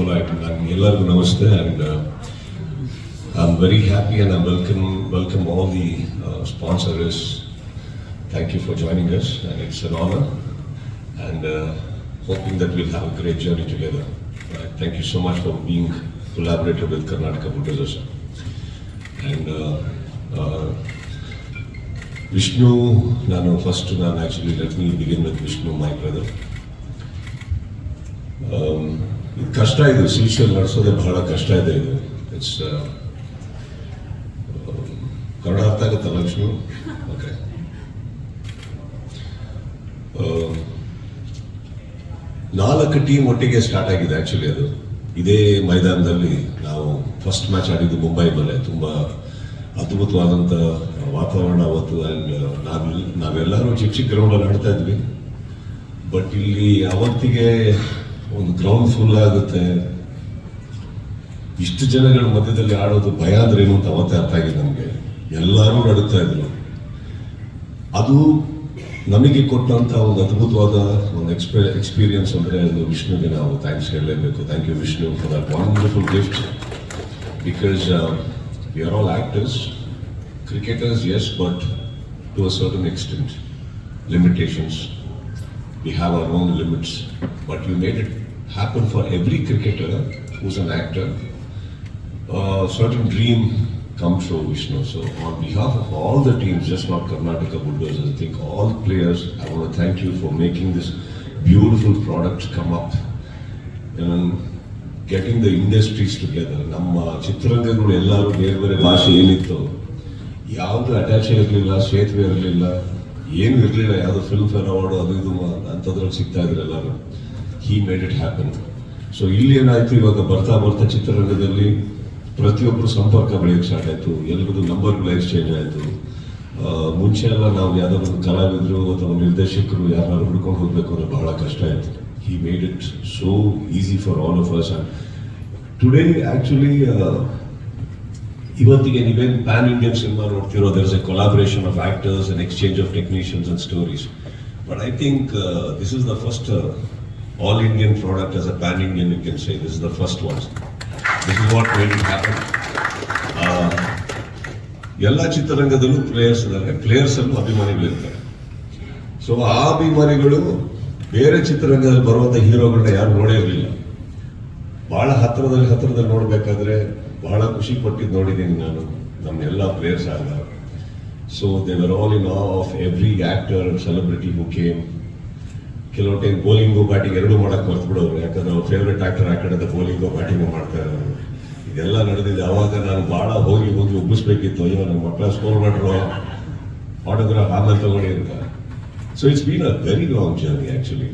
Follow ಆಗಿ ನಾನು ಎಲ್ಲರಿಗೂ ನಮಸ್ತೆ and I am very happy and I welcome welcome all the sponsors thank you for joining us and it's an honour and hoping that we'll have a great journey together. Uh, thank you so much for being collaborator with Karnataka Buddhas. And uh, uh, Vishnu, ನಾನು first ನಾನು actually let me begin with Vishnu my brother ಕಷ್ಟ ಇದು ಸೀಶಲ್ ನಡೆಸೋದೇ ಬಹಳ ಕಷ್ಟ ಇದೆ. ಇದು it's Kannada ಅರ್ಥ ಆಗುತ್ತೆ ಲಕ್ಷ್ಮಿ? ಓಕೆ ನಾಲ್ಕು ಟೀಮ್ ಒಟ್ಟಿಗೆ ಸ್ಟಾರ್ಟ್ ಆಗಿದೆ ಆ್ಯಕ್ಚುಲಿ ಅದು. ಇದೇ ಮೈದಾನದಲ್ಲಿ ನಾವು ಫಸ್ಟ್ ಮ್ಯಾಚ್ ಆಡಿದ್ದು ಮುಂಬೈ ಮೇಲೆ ತುಂಬ ಅದ್ಭುತವಾದಂಥ ವಾತಾವರಣ ಅವತ್ತು. ಆ್ಯಂಡ್ ನಾವು ನಾವೆಲ್ಲರೂ ಚಿಕ್ಕ ಚಿಕ್ಕ ಗ್ರೌಂಡಲ್ಲಿ ಆಡ್ತಾ ಇದ್ವಿ. ಬಟ್ ಇಲ್ಲಿ ಅವತ್ತಿಗೆ ಒಂದು ಗ್ರೌಂಡ್ ಫುಲ್ ಆಗುತ್ತೆ. ಇಷ್ಟು ಜನಗಳ ಮಧ್ಯದಲ್ಲಿ ಆಡೋದು ಭಯ ಅಂದ್ರೆ ಏನು ಅಂತ ಅವತ್ತೇ ಅರ್ಥ ಆಗಿದೆ ನಮಗೆ. ಎಲ್ಲರೂ ನಡುತ್ತಾ ಇದ್ರು. ಅದು ನಮಗೆ ಕೊಟ್ಟಂತ ಒಂದು ಅದ್ಭುತವಾದ ಒಂದು ಎಕ್ಸ್ಪೆ ಎಕ್ಸ್ಪೀರಿಯನ್ಸ್ ಅಂದರೆ ಅದು ವಿಷ್ಣುಗೆ ನಾವು ಥ್ಯಾಂಕ್ಸ್ ಹೇಳಲೇಬೇಕು. Thank you Vishnu for that wonderful gift because we are all actors cricketers as but to a certain extent limitations we have our own limits, but you made it happen for every cricketer who's an actor. A certain dream come true, Vishnu. So, on behalf of all the teams, just not Karnataka Bulldozers, I think all players, I want to thank you for making this beautiful product come up and getting the industries together. ನಮ್ಮ ಚಿತ್ರರಂಗಗಳು ಎಲ್ಲರೂ ಬೇರೆ ಬೇರೆ ಭಾಷೆ ಏನಿತ್ತು ಯಾವುದು attach ಇರಲಿಲ್ಲ ಸೇತುವೆ ಇರಲಿಲ್ಲ ಏನು ಇರಲಿಲ್ಲ ಯಾವುದು ಫಿಲ್ಮ್ ಫೇರ್ ಅವಾರ್ಡು ಅದು ಇದು ಅಂಥದ್ರಲ್ಲಿ ಸಿಗ್ತಾ ಇದ್ರು ಎಲ್ಲರೂ he made it happen so ಇಲ್ಲಿ ಏನಾಯಿತು ಇವಾಗ ಬರ್ತಾ ಬರ್ತಾ ಚಿತ್ರರಂಗದಲ್ಲಿ ಪ್ರತಿಯೊಬ್ಬರು ಸಂಪರ್ಕ ಬೆಳೆಯೋಕೆ ಸ್ಟಾರ್ಟ್ ಆಯಿತು. ಎಲ್ರದ್ದು ನಂಬರ್ಗಳು ಎಕ್ಸ್ಚೇಂಜ್ ಆಯಿತು. ಮುಂಚೆ ಎಲ್ಲ ನಾವು ಯಾವುದೋ ಒಂದು ಕಲಾವಿದರು ಅಥವಾ ನಿರ್ದೇಶಕರು ಯಾರು ಹುಡ್ಕೊಂಡು ಹೋಗಬೇಕು ಅಂದ್ರೆ ಬಹಳ ಕಷ್ಟ ಆಯಿತು. He made it so easy for all of us and today actually ಇವತ್ತಿಗೆ ನೀವೇನು pan Indian cinema ನೋಡ್ತಿರೋ there's a collaboration of actors and exchange of technicians and stories but I think this is the first all Indian product as a pan-Indian, you can say. This is the first one. This is made it happen ಎಲ್ಲ ಚಿತ್ರರಂಗದಲ್ಲೂ players ಇದ್ದಾರೆ players ಅಲ್ಲೂ ಅಭಿಮಾನಿಗಳಿರ್ತಾರೆ so ಆ ಅಭಿಮಾನಿಗಳು ಬೇರೆ ಚಿತ್ರರಂಗದಲ್ಲಿ ಬರುವಂತ ಹೀರೋಗಳನ್ನ ಯಾರು ನೋಡೇ ಇರಲಿಲ್ಲ. ಬಹಳ ಹತ್ತಿರದಲ್ಲಿ ಹತ್ತಿರದಲ್ಲಿ ನೋಡಬೇಕಾದ್ರೆ ಬಹಳ ಖುಷಿ ಪಟ್ಟಿದ್ದು ನೋಡಿದ್ದೀನಿ ನಾನು. ನಮ್ಮ ಎಲ್ಲ ಪ್ಲೇಯರ್ಸ್ ಆಗ so they were all in of every actor celebrity who came ಕೆಲವು ಟೈಮ್ ಬೌಲಿಂಗು ಬ್ಯಾಟಿಂಗ್ ಎರಡೂ ಮಾಡಕ್ ಮರ್ತು ಬಿಡೋರು ಯಾಕಂದ್ರೆ ಅವ್ರ ಫೇವ್ರೆಟ್ ಆಕ್ಟರ್ ಆ ಕಡೆ ಬೌಲಿಂಗು ಬ್ಯಾಟಿಂಗು ಮಾಡ್ತಾ ಇರೋರು. ಇದೆಲ್ಲ ನಡೆದಿದೆ. ಅವಾಗ ನಾನು ಭಾಳ ಹೋಗಿ ಹೋಗಿ ಒಬ್ಬಿಸ್ಬೇಕಿತ್ತು ಅಯ್ಯೋ, ನಮ್ಮ ಮಕ್ಕಳ ಸ್ಕೋರ್ ಮಾಡ್ರು. ಆಟೋಗ್ರಾಫ್ ಆಮೇಲೆ ತಗೊಳ್ಳಿ ಅಂತ. So it's been a very long journey actually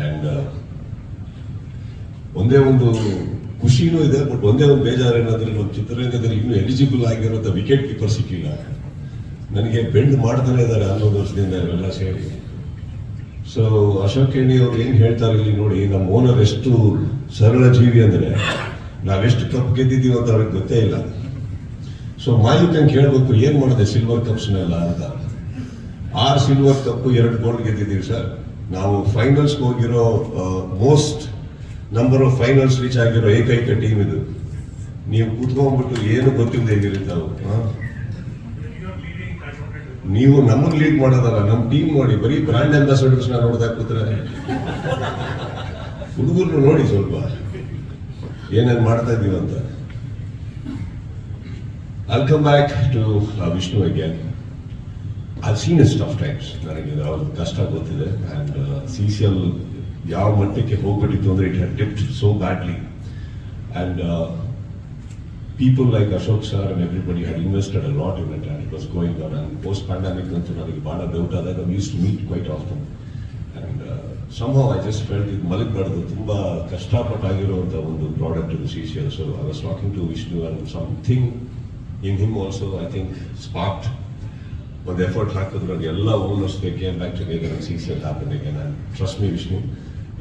and ಒಂದೇ ಒಂದು ಖುಷಿನೂ ಇದೆ ಬಟ್ ಒಂದೇ ಒಂದು ಬೇಜಾರು ಏನಂದ್ರೆ ನಮ್ಮ ಚಿತ್ರರಂಗದಲ್ಲಿ ಇನ್ನೂ ಎಲಿಜಿಬಲ್ ಆಗಿರೋಂಥ ವಿಕೆಟ್ ಕೀಪರ್ ಸಿಕ್ಕಿಲ್ಲ. ನನಗೆ ಬೆಂಡ್ ಮಾಡ್ತಾನೆ ಇದ್ದಾರೆ ಹನ್ನೊಂದು ವರ್ಷದಿಂದ ಇವೆಲ್ಲ ಸೇರಿ. ಸೊ ಅಶೋಕ್ ಎಣ್ಣಿ ಅವ್ರು ಏನು ಹೇಳ್ತಾರೆ ಇಲ್ಲಿ ನೋಡಿ, ನಮ್ಮ ಓನರ್ ಎಷ್ಟು ಸರಳ ಜೀವಿ ಅಂದ್ರೆ, ನಾವೆಷ್ಟು ಕಪ್ ಗೆದ್ದಿದ್ದೀವಿ ಅಂತ ಅವ್ರಿಗೆ ಗೊತ್ತೇ ಇಲ್ಲ. ಸೊ ಮಾಯುಕಂಗೆ ಕೇಳಬೇಕು ಏನು ಮಾಡಿದೆ ಸಿಲ್ವರ್ ಕಪ್ಸ್ನೆಲ್ಲ ಅಂತ. ಆರು ಸಿಲ್ವರ್ ಕಪ್ ಎರಡು ಗೋಲ್ಡ್ ಗೆದ್ದಿದ್ದೀವಿ ಸರ್ ನಾವು ಫೈನಲ್ಸ್ ಹೋಗಿರೋ most number of finals reach ಆಗಿರೋ ಏಕೈಕ ಟೀಮ್ ಇದು. ನೀವು ಕೂತ್ಕೊಂಡ್ಬಿಟ್ಟು ಏನು ಗೊತ್ತಿಲ್ಲದೆ ಆ? ನೀವು ನಮ್ಮನ್ನ ಲೀಡ್ ಮಾಡೋದಲ್ಲ ನಮ್ಮ ಟೀಮ್ ನೋಡಿ ಬರೀ ಅಂಬಾಸಡರ್ಸ್ನ ನೋಡ್ತಾ ಕೂತ್ರೆ. ಹುಡುಗರು ನೋಡಿ ಸ್ವಲ್ಪ. ಏನೇನು ಮಾಡ್ತಾ ಇದೀವಿ ಅಂತ. I'll come back to uh, Vishnu again. I've seen his. ನನಗೆ ಅವ್ರ ಕಷ್ಟ ಗೊತ್ತಿದೆ. ಆ್ಯಂಡ್ ಸಿ ಸಿ ಎಲ್ ಯಾವ ಮಟ್ಟಕ್ಕೆ ಹೋಗ್ಬಿಟ್ಟಿತ್ತು ಅಂದರೆ it had dipped so badly and people like Ashok sir and everybody had invested a lot in it and it was going on and post pandemic ಅಂತೂ ನನಗೆ ಭಾಳ ಡೌಟ್ ಆದಾಗ use to meet quite often and somehow I just felt ಇದು ಮಲಗಬಾರ್ದು ತುಂಬ ಕಷ್ಟಪಟ್ಟಾಗಿರುವಂಥ ಒಂದು product ಇದು C C L so I was talking to Vishnu and something in him also I think spark ಒಂದು ಎಫರ್ಟ್ ಹಾಕಿದ್ರು ಅದು ಎಲ್ಲ owners came back together and C C L happen again and trust me Vishnu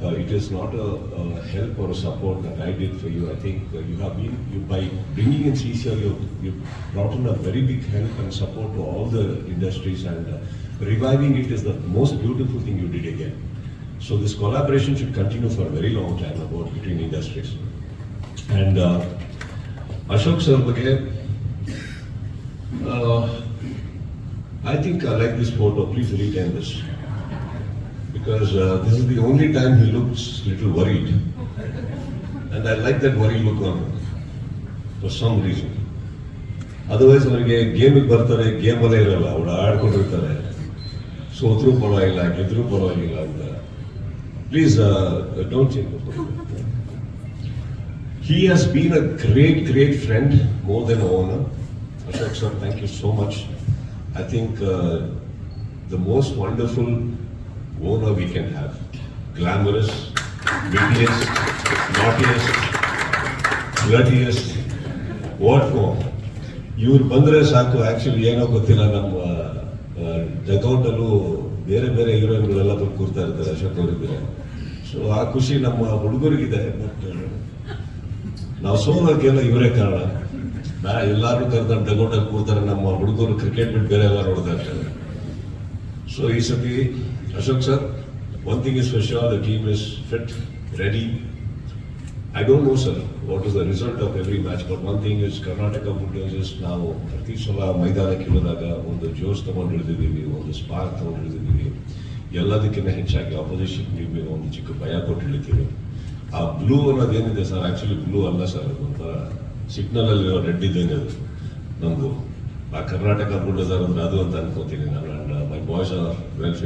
Uh, it is not a, a, help or a support that I did for you. I think uh, you have been, you, by bringing in CCR, you, you brought in a very big help and support to all the industries and uh, reviving it is the most beautiful thing you did again. So this collaboration should continue for a very long time about between industries. And uh, Ashok sir, uh, I think I like this photo. Please retain this because uh, this is the only time he looks little worried. And I like that worry look on him for some reason. Otherwise ಅವರಿಗೆ ಗೇಮಿಗೆ ಬರ್ತಾರೆ ಗೇಮಲ್ಲೇ ಇರಲ್ಲ ಅವ್ರು ಆಡ್ಕೊಂಡಿರ್ತಾರೆ ಸೋತ್ರೂ ಪರವಾಗಿಲ್ಲ ಗೆದ್ರೂ ಪರವಾಗಿಲ್ಲ ಅಂತ please don't change He has been a great, great friend, more than a owner. Ashok sir, thank you so much. I think uh, the owner we can have. Glamorous, wittiest, naughtiest, flirtiest, what more? ಇವ್ರು ಬಂದ್ರೆ ಸಾಕು. Actually ಏನೋ ಗೊತ್ತಿಲ್ಲ. ನಮ್ಮ ಜಗೌಟಲ್ಲೂ ಬೇರೆ ಬೇರೆ ಹೀರೋಯಿನ್ಗಳೆಲ್ಲ ಬಂದು ಕೂರ್ತಾ ಇರ್ತಾರೆ. ಅಶೋಕ್ ಅವರಿದ್ರೆ ಸೊ ಆ ಖುಷಿ ನಮ್ಮ ಹುಡುಗರಿಗಿದೆ. ಬಟ್ ನಾವು ಸೋಲೋಕೆಲ್ಲ ಇವರೇ ಕಾರಣ. ನಾ ಎಲ್ಲಾರು ಕರೆದ ಡಗೋಟಲ್ಲಿ ಕೂರ್ತಾರೆ. ನಮ್ಮ ಹುಡುಗರು ಕ್ರಿಕೆಟ್ ಬಿಟ್ಟು ಬೇರೆ ಎಲ್ಲ ನೋಡ್ತಾ ಇರ್ತಾರೆ. ಸೊ ಈ ಸತಿ Ashok sir one thing is for sure the team is fit ready I don't know sir what is the result of every match but one thing is Karnataka bulldozers ನಾವು ಪ್ರತಿ ಸಲ ಮೈದಾನಕ್ಕೆ ಇಳಿದಾಗ ಒಂದು ಜೋಶ್ ತಗೊಂಡು ಹಿಡಿದಿದ್ದೀವಿ ಒಂದು ಸ್ಪಾರ್ಕ್ ತಗೊಂಡಿರ್ತಿದ್ದೀವಿ. ಎಲ್ಲದಕ್ಕಿಂತ ಹೆಚ್ಚಾಗಿ ಆಪೋಸಿಷನ್ ಟೀಮ್ಗೆ ಒಂದು ಚಿಕ್ಕ ಭಯ ಕೊಟ್ಟು ಹಿಡಿತೀವಿ ಆ ಬ್ಲೂ ಅನ್ನೋದೇನಿದೆ ಸರ್ ಆ್ಯಕ್ಚುಲಿ ಬ್ಲೂ ಅಲ್ಲ ಸರ್ ಅದು ಒಂಥರ ಸಿಗ್ನಲಲ್ಲಿ ರೆಡ್ ಇದ್ದೇನೆ ಅದು ನಮ್ಮದು ಆ ಕರ್ನಾಟಕ ಬುಲ್ಡೋಸರ್ ಅಂದ್ರೆ ಅದು ಅಂತ ಅನ್ಕೋತೀನಿ ನಾನು ಮೈ ಬಾಯ್ಸ್ ಆರ್ ವೆಲ್